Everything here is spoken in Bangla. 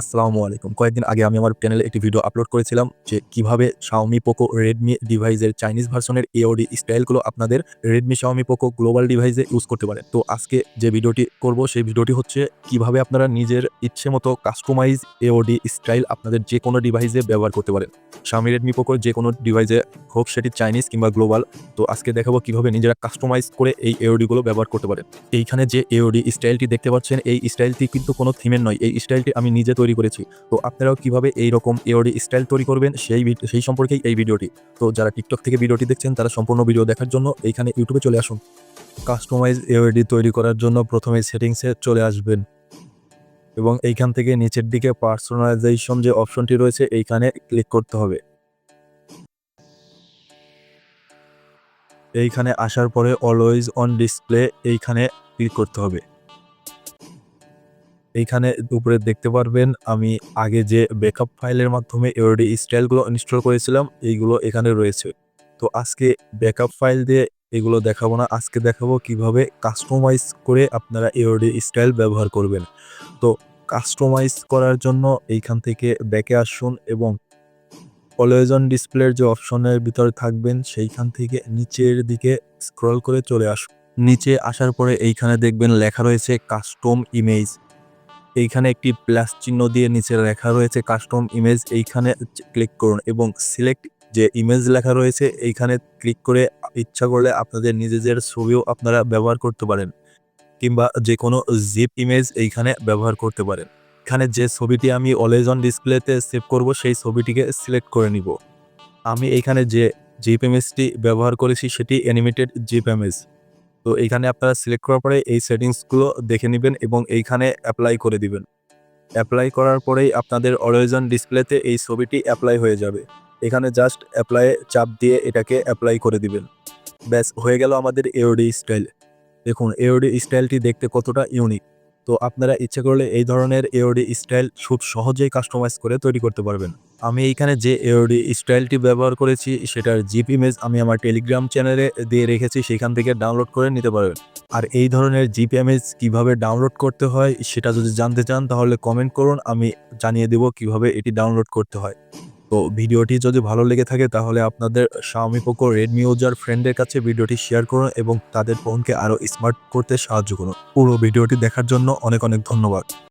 আসসালামু আলাইকুম। কয়েকদিন আগে আমি আমার চ্যানেলে একটি ভিডিও আপলোড করেছিলাম যে কীভাবে শাওমি পোকো রেডমি ডিভাইসের চাইনিজ ভার্সনের এওডি স্টাইলগুলো আপনাদের রেডমি শাওমি পোকো গ্লোবাল ডিভাইসে ইউজ করতে পারেন তো আজকে যে ভিডিওটি করব, সেই ভিডিওটি হচ্ছে কীভাবে আপনারা নিজের ইচ্ছে মতো কাস্টমাইজ এওডি স্টাইল আপনাদের যে কোনো ডিভাইসে ব্যবহার করতে পারেন। শাওমি রেডমি পোকোর যে কোনো ডিভাইসে হোক, সেটি চাইনিজ কিংবা গ্লোবাল তো আজকে দেখাবো কীভাবে নিজেরা কাস্টমাইজ করে এই এওডিগুলো ব্যবহার করতে পারেন। এইখানে যে এওডি স্টাইলটি দেখতে পাচ্ছেন, এই স্টাইলটি কিন্তু কোনো থিমের নয়। এই স্টাইলটি আমি নিজে তৈরি করেছি। তো আপনারাও কীভাবে এই রকম এওডি স্টাইল তৈরি করবেন সেই সেই সম্পর্কেই এই ভিডিওটি। তো যারা টিকটক থেকে ভিডিওটি দেখছেন, তারা সম্পূর্ণ ভিডিও দেখার জন্য এইখানে ইউটিউবে চলে আসুন। কাস্টমাইজ এওডি তৈরি করার জন্য প্রথমে সেটিংসে চলে আসবেন। এবং এইখান থেকে নিচের দিকে পার্সোনালাইজেশন যে অপশনটি রয়েছে, এইখানে ক্লিক করতে হবে। এইখানে আসার পরে অলওয়েজ অন ডিসপ্লে এইখানে ক্লিক করতে হবে। এইখানে উপরে দেখতে পারবেন, আমি আগে যে ব্যাকআপ ফাইলের মাধ্যমে এওডি স্টাইলগুলো ইনস্টল করেছিলাম, এইগুলো এখানে রয়েছে। তো আজকে ব্যাকআপ ফাইল দিয়ে এগুলো দেখাবো না, আজকে দেখাবো কীভাবে কাস্টমাইজ করে আপনারা এওডি স্টাইল ব্যবহার করবেন। তো কাস্টমাইজ করার জন্য এইখান থেকে ব্যাকে আসুন এবং অলওয়েজ ডিসপ্লের যে অপশনের ভিতরে থাকবেন, সেইখান থেকে নিচের দিকে স্ক্রল করে চলে আসুন। নিচে আসার পরে এইখানে দেখবেন লেখা রয়েছে কাস্টম ইমেজ এইখানে একটি প্লাস চিহ্ন দিয়ে নিচে লেখা রয়েছে কাস্টম ইমেজ এইখানে ক্লিক করুন এবং সিলেক্ট যে ইমেজ লেখা রয়েছে, এইখানে ক্লিক করে ইচ্ছা করলে আপনাদের নিজেদের ছবিও আপনারা ব্যবহার করতে পারেন কিংবা যে কোনো জিপ ইমেজ এইখানে ব্যবহার করতে পারেন। এখানে যে ছবিটি আমি অলওয়েজ অন ডিসপ্লেতে সেভ করব, সেই ছবিটিকে সিলেক্ট করে নিব। আমি এইখানে যে জিপ ইমেজটি ব্যবহার করেছি, সেটি অ্যানিমেটেড জিপ ইমেজ তো এইখানে আপনারা সিলেক্ট করার পরে এই সেটিংসগুলো দেখে নেবেন এবং এইখানে অ্যাপ্লাই করে দিবেন। অ্যাপ্লাই করার পরেই আপনাদের অরিজন ডিসপ্লেতে এই ছবিটি অ্যাপ্লাই হয়ে যাবে। এখানে জাস্ট অ্যাপ্লাই চাপ দিয়ে এটাকে অ্যাপ্লাই করে দিবেন। ব্যাস, হয়ে গেল আমাদের এওডি স্টাইল দেখুন এওডি স্টাইলটি দেখতে কতটা ইউনিক তো আপনারা ইচ্ছে করলে এই ধরনের এওডি স্টাইল খুব সহজেই কাস্টমাইজ করে তৈরি করতে পারবেন। আমি এইখানে যে এওডি স্টাইলটি ব্যবহার করেছি, সেটার জিপ ইমেজ আমি আমার টেলিগ্রাম চ্যানেলে দিয়ে রেখেছি, সেখান থেকে ডাউনলোড করে নিতে পারবেন। আর এই ধরনের জিপ ইমেজ কীভাবে ডাউনলোড করতে হয়, সেটা যদি জানতে চান, তাহলে কমেন্ট করুন, আমি জানিয়ে দেব কীভাবে এটি ডাউনলোড করতে হয়। তো ভিডিওটি যদি ভালো লেগে থাকে তাহলে আপনাদের স্বামী পোকো রেডমি ইউজার ফ্রেন্ডের কাছে ভিডিওটি শেয়ার করুন এবং তাদের ফোনকে আরও স্মার্ট করতে সাহায্য করুন। পুরো ভিডিওটি দেখার জন্য অনেক অনেক ধন্যবাদ।